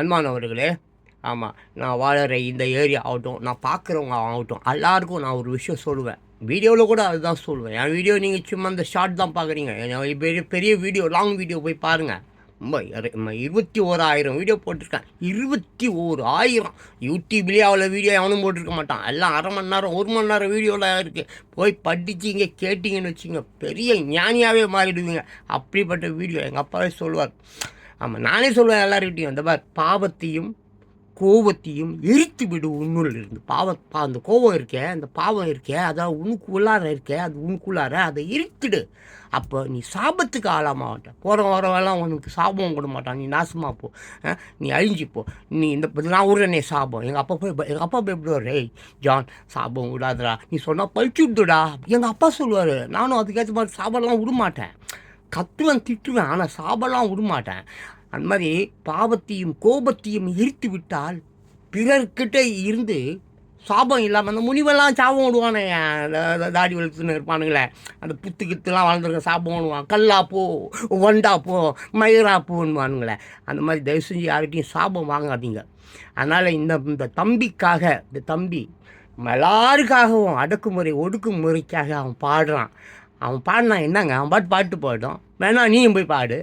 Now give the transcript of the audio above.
அன்பானவர்களே ஆமாம் நான் வாழற இந்த ஏரியா ஆகட்டும் நான் பார்க்குறவங்க ஆகட்டும் எல்லாருக்கும் நான் ஒரு விஷயம் சொல்லுவேன். வீடியோவில் கூட அதுதான் சொல்லுவேன். என் வீடியோ நீங்கள் சும்மா அந்த ஷார்ட் தான் பார்க்குறீங்க என் பெரிய பெரிய வீடியோ லாங் வீடியோ போய் பாருங்கள் ரொம்ப இருபத்தி ஓராயிரம் வீடியோ போட்டிருக்கேன். இருபத்தி ஓரு ஆயிரம் யூடியூப்லேயே அவ்வளோ வீடியோ எவனும் போட்டிருக்க மாட்டான். எல்லாம் அரை மணி நேரம் ஒரு மணி நேரம் வீடியோலாம் இருக்குது போய் படிச்சிங்க கேட்டிங்கன்னு வச்சுங்க பெரிய ஞானியாகவே மாறிடுவீங்க. அப்படிப்பட்ட வீடியோ எங்கள் அப்பாவே சொல்லுவார். ஆமாம் நானே சொல்லுவேன் எல்லார்கிட்டையும் அந்த மாதிரி பாவத்தையும் கோபத்தையும் எரித்து விடு உன்னுள் இருந்து பாவ பா அந்த கோபம் இருக்கே அந்த பாவம் இருக்கே அதான் உனக்கு உள்ளார இருக்கே அது உனக்குள்ளார அதை எரித்துடு. அப்போ நீ சாபத்துக்கு ஆளாக மாட்டேன் போகிற வரவெல்லாம் உனக்கு சாபம் கொடுக்க மாட்டான். நீ நாசமாக போ நீ அழிஞ்சிப்போ நீ இந்த நான் உடனே சாபம். எங்கள் அப்பா போய் எங்கள் அப்பா பயப்படுவார் ஏய் ஜான் சாபம் விடாதடா. நீ சொன்னால் பழிச்சு விடுடா எங்கள் அப்பா சொல்லுவார் நானும் அதுக்கேற்ற மாதிரி சாபம்லாம் விட மாட்டேன் கத்துவேன் திட்டுவேன் ஆனால் சாபம்லாம் விடமாட்டேன். அந்த மாதிரி பாவத்தையும் கோபத்தையும் எரித்து விட்டால் பிறர்கிட்ட இருந்து சாபம் இல்லாமல் அந்த முனிவெல்லாம் சாபம் விடுவானே தாடி வளர்த்துன்னு இருப்பானுங்களே. அந்த புத்து கித்துலாம் வளர்ந்துருக்க சாபம் விடுவான். கல்லா போ வண்டா போ மயிரா போன்னுவானுங்களே. அந்த மாதிரி தயவு செஞ்சு யார்கிட்டையும் சாபம் வாங்காதீங்க. அதனால் இந்த இந்த தம்பிக்காக இந்த தம்பி எல்லாருக்காகவும் அடக்குமுறை ஒடுக்குமுறைக்காக அவன் பாடுறான். அவன் பாடினா என்னங்க? அவன் பாட்டு பாட்டு பாடும் வேணா நீயும் போய் பாடு.